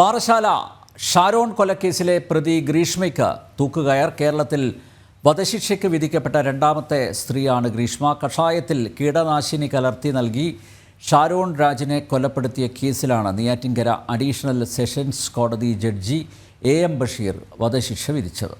പാറശാല ഷാരോൺ കൊലക്കേസിലെ പ്രതി ഗ്രീഷ്മയ്ക്ക് തൂക്കുകയർ. കേരളത്തിൽ വധശിക്ഷയ്ക്ക് വിധിക്കപ്പെട്ട രണ്ടാമത്തെ സ്ത്രീയാണ് ഗ്രീഷ്മ. കഷായത്തിൽ കീടനാശിനി കലർത്തി നൽകി. ഷാരോൺ രാജിനെ കൊലപ്പെടുത്തിയ കേസിലാണ് നെയ്യാറ്റിൻകര അഡീഷണൽ സെഷൻസ് കോടതി ജഡ്ജി എ എം ബഷീർ വധശിക്ഷ വിധിച്ചത്.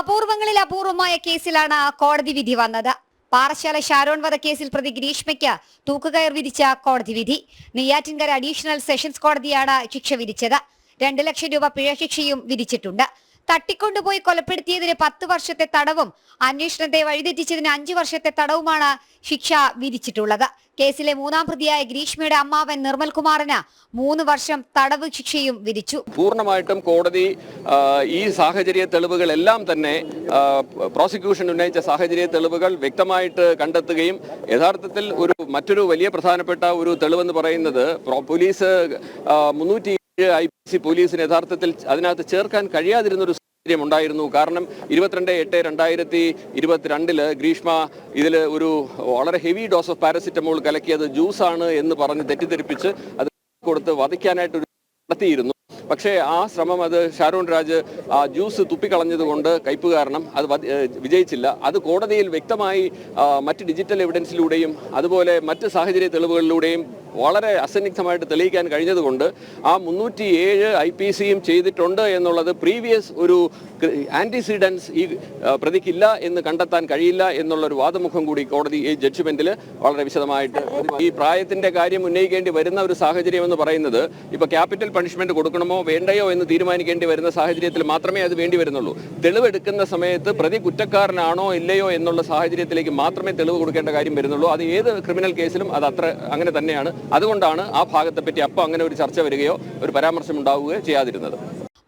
അപൂർവങ്ങളിൽ അപൂർവമായ കേസിലാണ് കോടതി വിധി വന്നത്. പാറശാല ഷാരോൺ വധക്കേസിൽ പ്രതി ഗ്രീഷ്മയ്ക്ക് തൂക്കുകയർ വിധിച്ച കോടതി വിധി. നെയ്യാറ്റിൻകര അഡീഷണൽ സെഷൻസ് കോടതിയാണ് ശിക്ഷ വിധിച്ചത്. രണ്ട് ലക്ഷം രൂപ പിഴ ശിക്ഷയും വിധിച്ചിട്ടുണ്ട്. തട്ടിക്കൊണ്ടുപോയി കൊലപ്പെടുത്തിയതിന് പത്ത് വർഷത്തെ തടവും അന്വേഷണത്തെ വഴിതെറ്റിച്ചതിന് അഞ്ചു വർഷത്തെ തടവുമാണ് ശിക്ഷ വിധിച്ചിട്ടുള്ളത്. കേസിലെ മൂന്നാം പ്രതിയായ ഗ്രീഷ്മയുടെ അമ്മാവൻ നിർമ്മൽ കുമാറിന് മൂന്ന് വർഷം തടവ് ശിക്ഷയും വിധിച്ചു. പൂർണമായിട്ടും കോടതി ഈ സാഹചര്യ തെളിവുകളെല്ലാം തന്നെ പ്രോസിക്യൂഷൻ ഉന്നയിച്ച സാഹചര്യ തെളിവുകൾ വ്യക്തമായിട്ട് കണ്ടെത്തുകയും യഥാർത്ഥത്തിൽ ഒരു മറ്റൊരു വലിയ പ്രധാനപ്പെട്ട ഒരു തെളിവെന്ന് പറയുന്നത് പോലീസ് മുന്നൂറ്റി ഐ പി സി പോലീസിന് യഥാർത്ഥത്തിൽ അതിനകത്ത് ചേർക്കാൻ കഴിയാതിരുന്ന ഒരു സാഹചര്യം ഉണ്ടായിരുന്നു. കാരണം ഇരുപത്തിരണ്ട് എട്ട് രണ്ടായിരത്തി ഇരുപത്തിരണ്ടിൽ ഗ്രീഷ്മ ഇതിൽ ഒരു വളരെ ഹെവി ഡോസ് ഓഫ് പാരസിറ്റമോൾ കലക്കിയത് ജ്യൂസാണ് എന്ന് പറഞ്ഞ് തെറ്റിദ്ധരിപ്പിച്ച് അത് കൊടുത്ത് വധിക്കാനായിട്ട് ഒരു നടത്തിയിരുന്നു. പക്ഷേ ആ ശ്രമം അത് ഷാരൂൺ രാജ് ആ ജ്യൂസ് തുപ്പിക്കളഞ്ഞതുകൊണ്ട് കയ്പ് കാരണം അത് വിജയിച്ചില്ല. അത് കോടതിയിൽ വ്യക്തമായി മറ്റ് ഡിജിറ്റൽ എവിഡൻസിലൂടെയും അതുപോലെ മറ്റ് സാഹചര്യ തെളിവുകളിലൂടെയും വളരെ അസന്നിഗ്ധമായിട്ട് തെളിയിക്കാൻ കഴിഞ്ഞതുകൊണ്ട് ആ മുന്നൂറ്റി ഏഴ് ഐ പി സിയും ചെയ്തിട്ടുണ്ട് എന്നുള്ളത് പ്രീവിയസ് ഒരു ആന്റിസിഡൻസ് ഈ പ്രതിക്കില്ല എന്ന് കണ്ടെത്താൻ കഴിയില്ല എന്നുള്ളൊരു വാദമുഖം കൂടി കോടതി ഈ ജഡ്ജ്മെന്റിൽ വളരെ വിശദമായിട്ട് ഈ പ്രായത്തിന്റെ കാര്യം ഉന്നയിക്കേണ്ടി വരുന്ന ഒരു സാഹചര്യം എന്ന് പറയുന്നത് ഇപ്പൊ ക്യാപിറ്റൽ പണിഷ്മെന്റ് കൊടുക്കണമോ വേണ്ടയോ എന്ന് തീരുമാനിക്കേണ്ടി വരുന്ന സാഹചര്യത്തിൽ മാത്രമേ അത് വേണ്ടി വരുന്നുള്ളൂ. തെളിവെടുക്കുന്ന സമയത്ത് പ്രതി കുറ്റക്കാരനാണോ ഇല്ലയോ എന്നുള്ള സാഹചര്യത്തിലേക്ക് മാത്രമേ തെളിവ് കൊടുക്കേണ്ട കാര്യം വരുന്നുള്ളൂ. അത് ഏത് ക്രിമിനൽ കേസിലും അത് അത്ര അങ്ങനെ തന്നെയാണ്. അതുകൊണ്ടാണ് ആ ഭാഗത്തെ പറ്റി അപ്പോൾ അങ്ങനെ ഒരു ചർച്ച വരികയോ ഒരു പരാമർശം ഉണ്ടാവുകയോ ചെയ്യാതിരുന്നത്.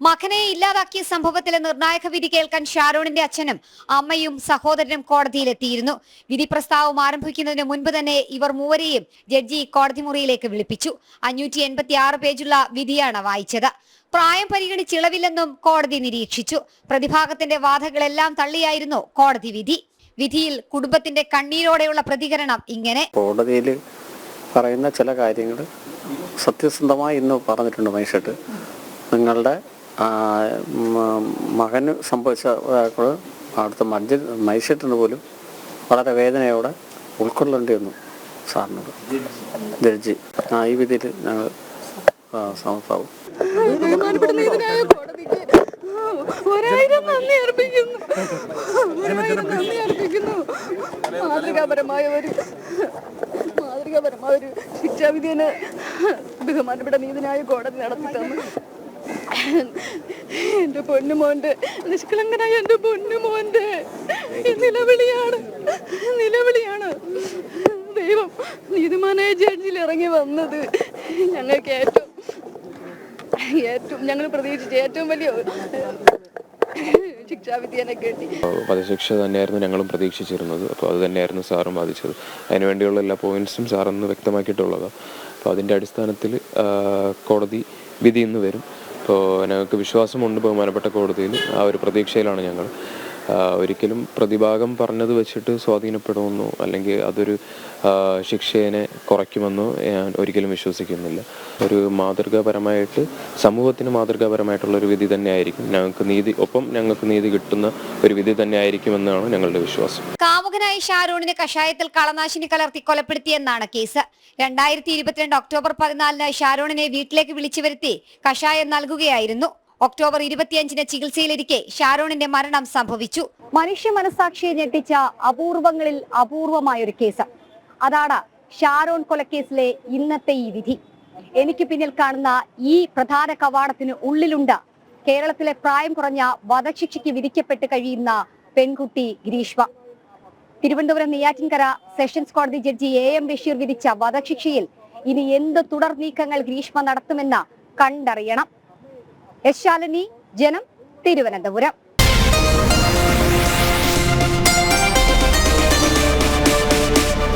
മകനെ ഇല്ലാതാക്കിയ സംഭവത്തിലെ നിർണായക വിധി കേൾക്കാൻ ഷാരോണിന്റെ അച്ഛനും അമ്മയും സഹോദരനും കോടതിയിലെത്തിയിരുന്നു. വിധി പ്രസ്താവം ആരംഭിക്കുന്നതിന് മുൻപ് തന്നെ ഇവർ മൂവരെയും ജഡ്ജി കോടതി മുറിയിലേക്ക് വിളിപ്പിച്ചു. അഞ്ഞൂറ്റി എൺപത്തി ആറ് പേജുള്ള വിധിയാണ് വായിച്ചത്. പ്രായം പരിഗണിച്ച് ഇളവില്ലെന്നും കോടതി നിരീക്ഷിച്ചു. പ്രതിഭാഗത്തിന്റെ വാദങ്ങളെല്ലാം തള്ളിയായിരുന്നു കോടതി വിധി. വിധിയിൽ കുടുംബത്തിന്റെ കണ്ണീരോടെയുള്ള പ്രതികരണം ഇങ്ങനെ. കോടതിയിൽ പറയുന്ന ചില കാര്യങ്ങൾ സത്യസന്ധമായി ഇന്ന് പറഞ്ഞിട്ടുണ്ട് മനുഷ്യട്ട്. നിങ്ങളുടെ മകന് സംഭവിച്ച അടുത്ത മജ്ജ മൈഷട്ടിന് പോലും വളരെ വേദനയോടെ ഉൾക്കൊള്ളേണ്ടി വന്നു സാറിനോട്. ജഡ്ജി ആ ഈ വിധിയിൽ ഞങ്ങൾ സമർപ്പാവും. ഒരായിരം അർപ്പിക്കുന്നു. മാതൃകാപരമായ ഒരു മാതൃകാപരമായ ഒരു ശിക്ഷാവിധിയെ ബഹുമാനപ്പെട്ട നീതിനായ കോടതി നടത്തി തന്നു. എന്റെ പൊന്നുമോന്റെ നിഷ്കളങ്കനായ എന്റെ പൊന്നുമോന്റെ നിലവിളിയാണ് നിലവിളിയാണ്. ദൈവം നീതിമാനായ ജഡ്ജിൽ ഇറങ്ങി വന്നത്. ഞങ്ങൾക്ക് ഏറ്റവും ഏറ്റവും ഞങ്ങൾ പ്രതീക്ഷിച്ച ഏറ്റവും വലിയ വധശിക്ഷ തന്നെയായിരുന്നു ഞങ്ങളും പ്രതീക്ഷിച്ചിരുന്നത്. അപ്പോൾ അത് തന്നെയായിരുന്നു സാറും ബാധിച്ചത്. അതിനുവേണ്ടിയുള്ള എല്ലാ പോയിന്റ്സും സാറൊന്ന് വ്യക്തമാക്കിയിട്ടുള്ളത് അപ്പോൾ അതിന്റെ അടിസ്ഥാനത്തിൽ കോടതി വിധി ഇന്ന് വരും. അപ്പോൾ ഞങ്ങൾക്ക് വിശ്വാസമുണ്ട് ബഹുമാനപ്പെട്ട കോടതിയിൽ. ആ ഒരു പ്രതീക്ഷയിലാണ് ഞങ്ങൾ. ഒരിക്കലും പ്രതിഭാഗം പറഞ്ഞത് വെച്ചിട്ട് സ്വാധീനപ്പെടുമെന്നോ അല്ലെങ്കിൽ അതൊരു ശിക്ഷേനെ കുറയ്ക്കുമെന്നോ ഞാൻ ഒരിക്കലും വിശ്വസിക്കുന്നില്ല. ഒരു മാതൃകാപരമായിട്ട് സമൂഹത്തിന് മാതൃകാപരമായിട്ടുള്ള ഒരു വിധി തന്നെയായിരിക്കും. ഞങ്ങൾക്ക് നീതി ഒപ്പം ഞങ്ങൾക്ക് നീതി കിട്ടുന്ന ഒരു വിധി തന്നെയായിരിക്കുമെന്നാണ് ഞങ്ങളുടെ വിശ്വാസം. കാമുകനായ ഷാരൂണിനെ കഷായത്തിൽ കളനാശിനി കലർത്തി കൊലപ്പെടുത്തിയെന്നാണ് കേസ്. രണ്ടായിരത്തി ഇരുപത്തിരണ്ട് ഒക്ടോബർ പതിനാലിന് ഷാരൂണിനെ വീട്ടിലേക്ക് വിളിച്ചു വരുത്തി കഷായം നൽകുകയായിരുന്നു. ഒക്ടോബർ ഇരുപത്തിയഞ്ചിന് ചികിത്സയിലിരിക്കെ ഷാരോണിന്റെ മരണം സംഭവിച്ചു. മനുഷ്യ മനസാക്ഷിയെ ഞെട്ടിച്ച അപൂർവങ്ങളിൽ അപൂർവമായ ഒരു കേസ്. അതാണ് ഷാരോൺ കൊലക്കേസിലെ ഇന്നത്തെ ഈ വിധി. എനിക്ക് പിന്നിൽ കാണുന്ന ഈ പ്രധാന കവാടത്തിന് ഉള്ളിലുണ്ട് കേരളത്തിലെ പ്രായം കുറഞ്ഞ വധശിക്ഷയ്ക്ക് വിധിക്കപ്പെട്ട് കഴിയുന്ന പെൺകുട്ടി ഗ്രീഷ്മ. തിരുവനന്തപുരം നെയ്യാറ്റിൻകര സെഷൻസ് കോടതി ജഡ്ജി എ എം ബഷീർ വിധിച്ച വധശിക്ഷയിൽ ഇനി എന്ത് തുടർ നീക്കങ്ങൾ ഗ്രീഷ്മ നടത്തുമെന്ന് കണ്ടറിയണം. യശാലിനി ജനം തിരുവനന്തപുരം.